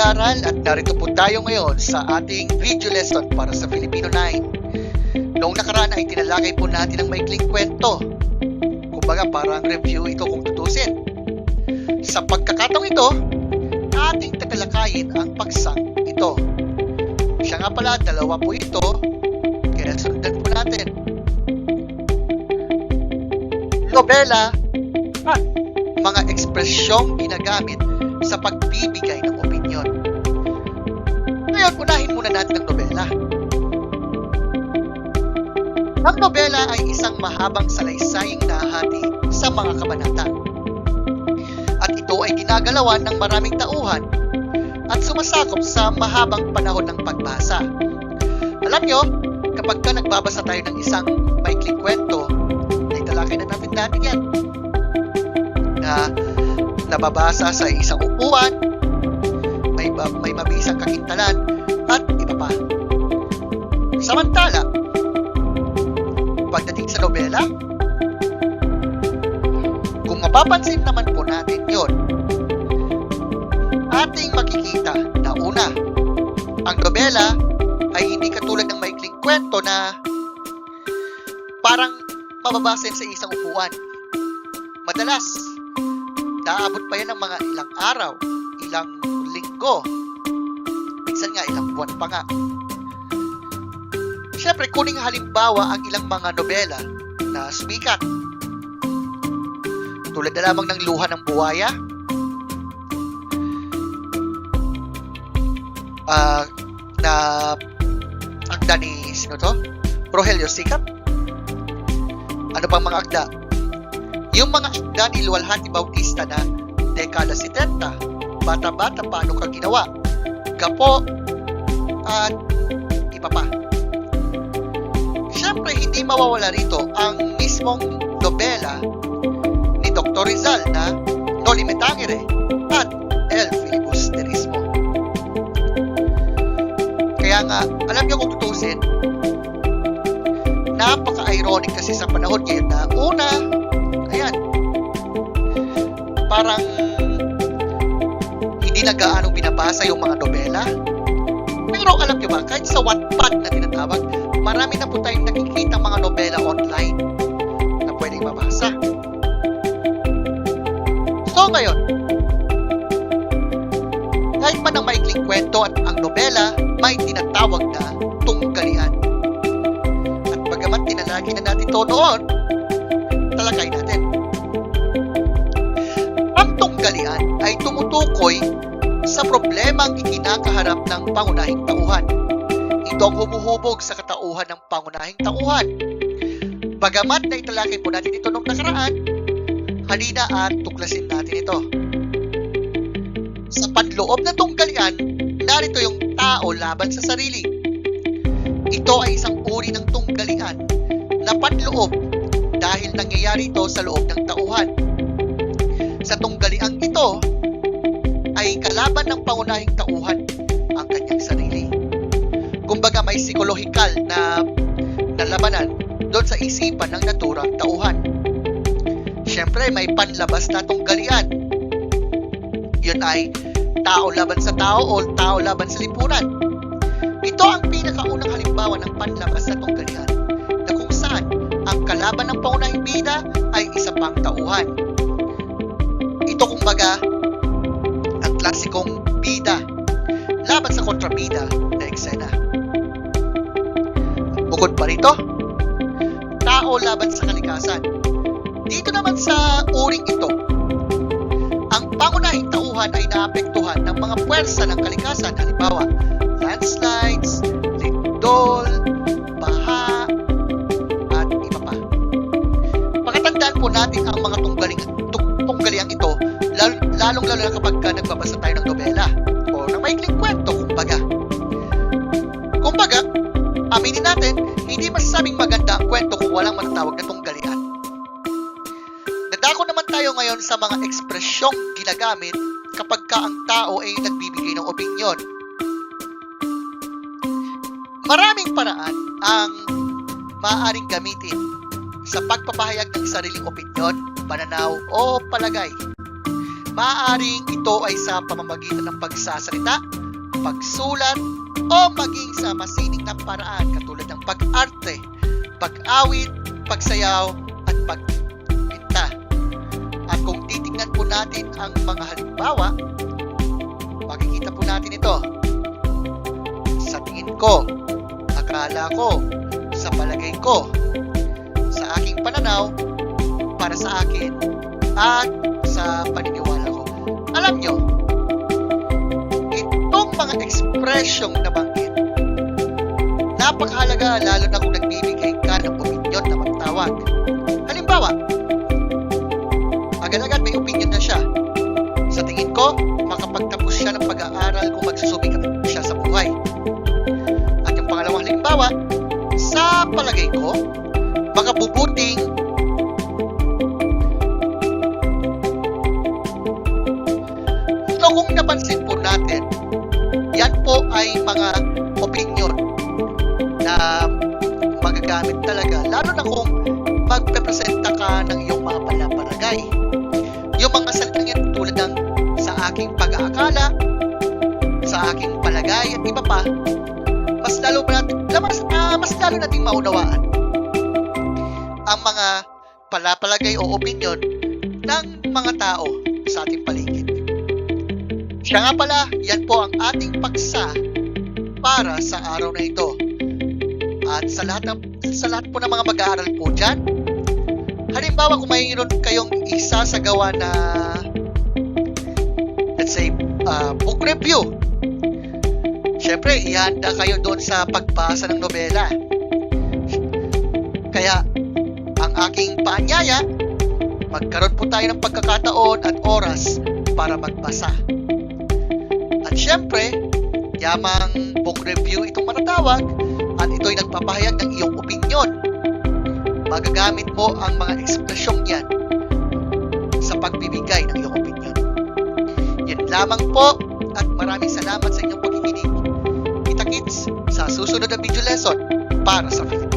mag-aral at narito po tayo ngayon sa ating video lesson para sa Filipino 9. Noong nakaraan ay tinalakay po natin ang maikling kwento. Kumbaga parang review ito kung tutusin. Sa pagkakataong ito, ating tatalakayin ang pagsang ito. Siya nga pala, dalawa po ito, kaya sundan po natin. Nobela at mga ekspresyong ginagamit sa pagbibigay ng opinyon. Unahin muna natin ang nobela. Ang nobela ay isang mahabang salaysaying nahati sa mga kabanata. At ito ay ginagalawan ng maraming tauhan at sumasakop sa mahabang panahon ng pagbasa. Alam nyo, kapag ka nagbabasa tayo ng isang maikling kwento, ay talakay na natin dati yan. Na nababasa sa isang upuan, may, mabisang kakintalan, at iba pa. Samantala, pagdating sa nobela, kung mapapansin naman po natin yon, ating makikita na una, ang nobela ay hindi katulad ng maikling kwento na parang mababasa yan sa isang upuan. Madalas, Naabot pa yan ng mga ilang araw, ilang linggo, minsan nga ilang buwan pa nga. Siyempre, kuning halimbawa ang ilang mga nobela na sumikat. Tulad na lamang ng Luha ng Buwaya, ah na akda ni sino to? Rogelio Sikat? Ano pang mga akda? Yung mga akda ni Luwalhati Bautista na Dekada 70, Bata-bata paano ka ginawa, Gapo, at iba pa. Siyempre, hindi mawawala rito ang mismong nobela ni Dr. Rizal na Noli Me Tangere at El Filibusterismo. Kaya nga, alam niyo kung tutusin, napaka-ironic kasi sa panahon ngayon na una, ayan, parang hindi na gaano binabasa yung mga nobela. Pero alam niyo ba, kahit sa Wattpad na tinatawag, marami na po tayong nakikita mga nobela online na pwedeng mabasa. So ngayon, kahit man ang maikling kwento at ang nobela, may tinatawag na tunggalian. At bagamat tinalagi na natin ito noon, talakay natin. Ang tunggalian ay tumutukoy sa problemang ikinakaharap ng pangunahing tauhan. Ito ang humuhubog sa katauhan ng pangunahing tauhan. Bagamat na italakay po natin ito nung nakaraan, halina at tuklasin natin ito. Sa panloob na tunggalian, narito yung tao laban sa sarili. Ito ay isang uri ng tunggalian na panloob dahil nangyayari ito sa loob ng tauhan. Sa tunggaliang ito ay kalaban ng pangunahing tauhan ang kanyang sarili. Kumbaga may psikolohikal na nalabanan doon sa isipan ng naturang tauhan. Siyempre may panlabas na tunggalian. Yun ay tao laban sa tao o tao laban sa lipunan. Ito ang pinakaunang halimbawa ng panlabas na tunggalian na kung saan ang kalaban ng pangunahing bida ay isa pang tauhan. Kumbaga ang klasikong bida laban sa kontrabida na eksena. Bukod pa rito, tao laban sa kalikasan. Dito naman sa uring ito, ang pangunahing tauhan ay naapektuhan ng mga puwersa ng kalikasan, halimbawa landslides, lindol, baha, at iba pa. Pakatandaan po natin ang mga tunggaling, lalong-lalo na kapag ka nagbabasa tayo ng nobela o ng maikling kwento, kumbaga. Kumbaga, aminin natin, hindi masasabing maganda ang kwento kung walang matatawag na tunggalian. Nadako naman tayo ngayon sa mga ekspresyong ginagamit kapag ka ang tao ay nagbibigay ng opinyon. Maraming paraan ang maaaring gamitin sa pagpapahayag ng sariling opinyon, pananaw o palagay. Maaring ito ay sa pamamagitan ng pagsasalita, pagsulat, o maging sa masining na paraan katulad ng pag-arte, pag-awit, pagsayaw, at pagpinta. At kung titingnan po natin ang mga halimbawa, makikita po natin ito. Sa tingin ko, akala ko, sa palagay ko, sa aking pananaw, para sa akin, at sa paniniwala. Alam nyo, itong mga ekspresyong nabanggit, napakahalaga lalo na kung nagbibigay ka ng opinion na magtawag. Halimbawa, agad-agad may opinion na siya. Sa tingin ko, So kung napansin po natin, yan po ay mga opinion na magagamit talaga, lalo na kung magpepresenta ka ng iyong mga palapalagay. Yung mga salitang yan tulad ng sa aking pag-aakala, sa aking palagay at iba pa, mas lalo pa natin, mas, ah, mas lalo nating maunawaan ang mga palapalagay o opinion ng mga tao sa ating paligid. Siya nga pala, yan po ang ating paksa para sa araw na ito. At sa lahat, ng, sa lahat po ng mga mag-aaral po dyan, halimbawa kung mayroon kayong isa sa gawa na let's say, uh, book review. Siyempre, ihanda kayo doon sa pagbasa ng nobela. Kaya, ang aking paanyaya, magkaroon po tayo ng pagkakataon at oras para magbasa. At syempre, yamang book review itong matatawag at ito'y nagpapahayag ng iyong opinion. Magagamit mo ang mga ekspresyong yan sa pagbibigay ng iyong opinion. Yan lamang po at maraming salamat sa inyong pakikinig. Kita kits sa susunod na video lesson para sa Philippines.